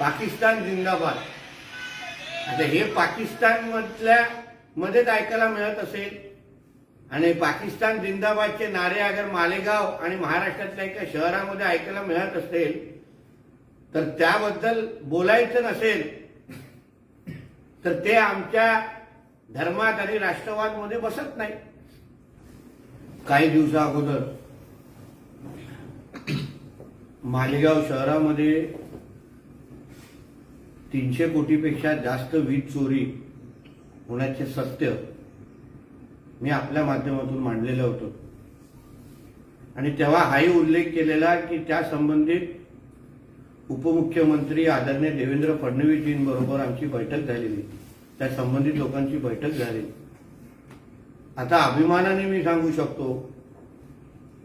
पाकिस्तान जिंदाबाद. आता हे पाकिस्तान मधल्या मध्येच ऐकायला मिळत असेल. आणि पाकिस्तान जिंदाबादचे नारे अगर मालेगाव आणि महाराष्ट्रातल्या एका शहरामध्ये ऐकायला मिळत असेल तर त्याबद्दल बोलायचं नसेल तर ते आमच्या धर्मात आणि राष्ट्रवादमध्ये बसत नाही. काही दिवसा अगोदर मालेगाव शहरामध्ये तीनशे कोटीपेक्षा जास्त वीज चोरी होण्याचे सत्य मी आपल्या माध्यमातून मांडलेलं होतं. आणि तेव्हा हाही उल्लेख केलेला की त्या संबंधित उपमुख्यमंत्री आदरणीय देवेंद्र फडणवीसजींबरोबर आमची बैठक झालेली. त्या संबंधित लोकांची बैठक झाली आता अभिमानाने मी सांगू शकतो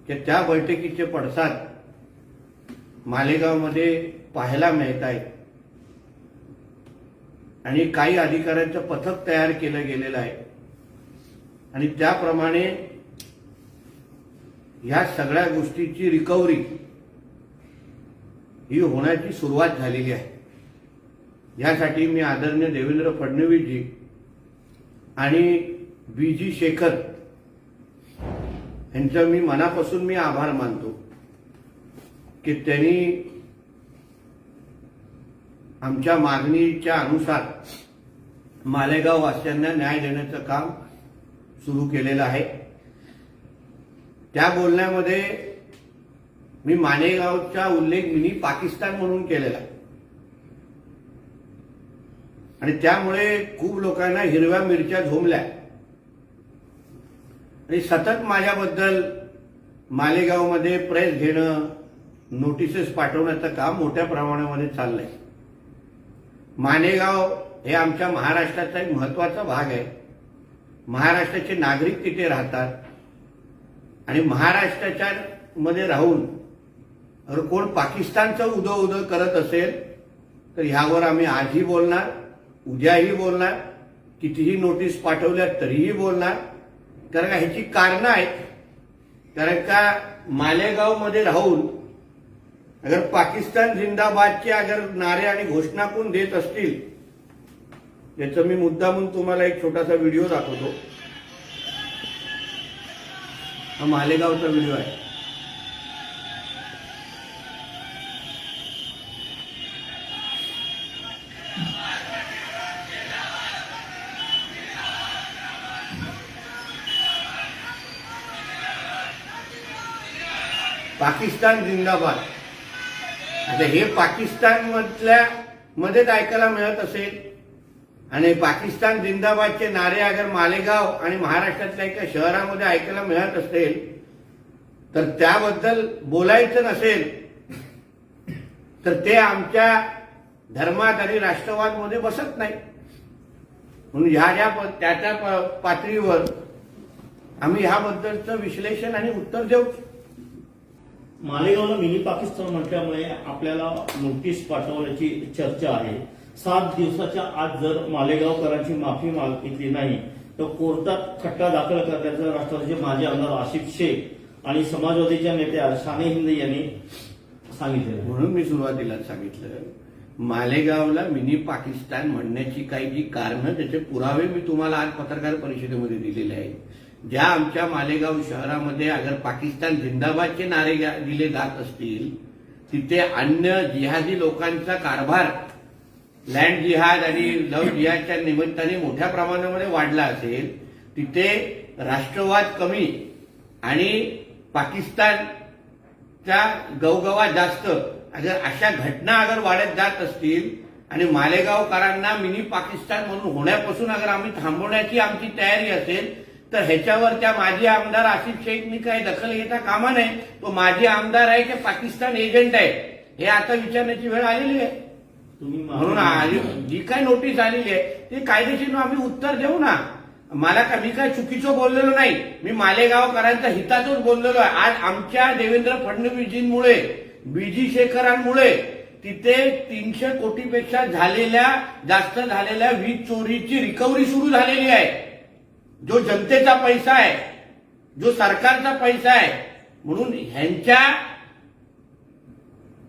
की त्या बैठकीचे पडसाद मालेगावमध्ये पाहायला मिळत आहेत. आणि काही अधिकाऱ्यांचं पथक तयार केलं गेलेलं आहे. आणि त्याप्रमाणे ह्या सगळ्या गोष्टीची रिकव्हरी ही होण्याची सुरुवात झालेली आहे. यासाठी मी आदरणीय देवेंद्र फडणवीसजी आणि बी जी शेखर यांचं मी मनापासून मी आभार मानतो की त्यांनी आमच्या मागणीच्या अनुसार मालेगाव वासियांना न्याय देण्याचं काम सुरू केलेलं आहे. त्या बोलण्यामध्ये मी मालेगावचा उल्लेख मिनी पाकिस्तान म्हणून केलेला आहे. आणि त्यामुळे खूप लोकांना हिरव्या मिरच्या झोमल्या आणि सतत माझ्याबद्दल मालेगावमध्ये प्रेस घेणं नोटिसेस पाठवण्याचं काम मोठ्या प्रमाणामध्ये चाललंय. मालेगाव हे आमच्या महाराष्ट्राचा एक महत्त्वाचा भाग आहे. महाराष्ट्राचे नागरिक तिथे राहतात. आणि महाराष्ट्राच्या मध्ये राहून अगर कोण पाकिस्तानचं उदो उदो करत असेल तर ह्यावर आम्ही आजही बोलणार उद्याही बोलणार कितीही नोटीस पाठवल्या तरीही बोलणार. कारण का ह्याची कारणं आहेत. कारण का मालेगावमध्ये राहून अगर पाकिस्तान जिंदाबादचे अगर नारे आणि घोषणा कोण देत असतील याचं मी मुद्दामून तुम्हाला एक छोटासा व्हिडिओ दाखवतो. हा मालेगावचा व्हिडिओ आहे. पाकिस्तान जिंदाबाद. आता हे पाकिस्तान मधल्या मध्येच ऐकायला मिळत असेल. आणि पाकिस्तान जिंदाबादचे नारे अगर मालेगाव आणि महाराष्ट्रातल्या एका शहरामध्ये ऐकायला मिळत असेल तर त्याबद्दल बोलायचं नसेल तर ते आमच्या धर्मात आणि राष्ट्रवादमध्ये बसत नाही. म्हणून ह्या ज्या प- त्या त्या पातळीवर आम्ही ह्याबद्दलचं विश्लेषण आणि उत्तर देऊ. मालेगावला मिनी पाकिस्तान म्हटल्यामुळे आपल्याला नोटीस पाठवण्याची चर्चा आहे. सात दिवसाच्या आत जर मालेगावकरांची माफी मागितली नाही तर कोर्टात खट्टा दाखल करण्याचं राष्ट्रवादीचे माजी आमदार आशिफ शेख आणि समाजवादीच्या नेत्या शाने हिंद यांनी सांगितलेलं म्हणून मी सुरुवातीला सांगितलं मालेगावला मिनी पाकिस्तान म्हणण्याची काही जी कारणं त्याचे पुरावे मी तुम्हाला आज पत्रकार परिषदेमध्ये दिलेले आहेत. ज्या आमच्या मालेगाव शहरामध्ये अगर पाकिस्तान जिंदाबादचे नारे दिले जात असतील तिथे अन्य जिहादी लोकांचा कारभार लँड जिहाद आणि लव जिहादच्या निमित्ताने मोठ्या प्रमाणामध्ये वाढला असेल तिथे राष्ट्रवाद कमी आणि पाकिस्तानचा गवगवा जास्त अगर अशा घटना अगर वाढत जात असतील आणि मालेगावकरांना मिनी पाकिस्तान म्हणून होण्यापासून अगर आम्ही थांबवण्याची आमची तयारी असेल तर ह्याच्यावर त्या माजी आमदार आसिफ शेखनी काही दखल घेता कामा नये तो माजी आमदार आहे की पाकिस्तान एजंट आहे. हे आता विचारण्याची वेळ आलेली आहे. तुम्ही म्हणून जी काय नोटीस आलेली आहे ते कायदेशीर आम्ही उत्तर देऊ ना. मला का मी काय चुकीचं बोललेलो नाही. मी मालेगावकरांच्या हितातच बोललेलो आहे. आज आमच्या देवेंद्र फडणवीसजींमुळे बीजी शेखरांमुळे तिथे तीनशे कोटीपेक्षा झालेल्या जास्त झालेल्या वीज चोरीची रिकव्हरी सुरू झालेली आहे. जो जनतेचा पैसा आहे जो सरकारचा पैसा आहे म्हणून ह्यांच्या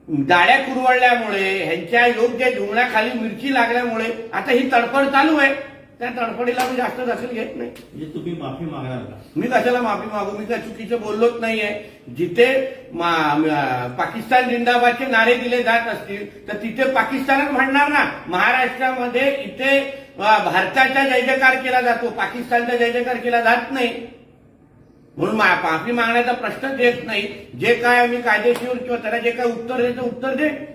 दाड्या कुरवडल्यामुळे ह्यांच्या योग्य जुंगण्याखाली मिरची लागल्यामुळे आता ही तडफड चालू आहे. त्या तडफडीला मी जास्त दखल घेत नाही. म्हणजे तुम्ही माफी मागणार का? मी कशाला माफी मागू? मी काय चुकीचं बोललोच नाहीये. जिथे पाकिस्तान जिंदाबादचे नारे दिले जात असतील तर तिथे पाकिस्तानच म्हणणार ना. महाराष्ट्रामध्ये इथे भारताचा जय जयकार केला जातो पाकिस्तानचा जय जयकार केला जात नाही. म्हणून मा- माफी मागण्याचा प्रश्नच येत नाही. जे काय आम्ही कायदेशीर किंवा त्याला जे काय उत्तर द्यायचं उत्तर दे.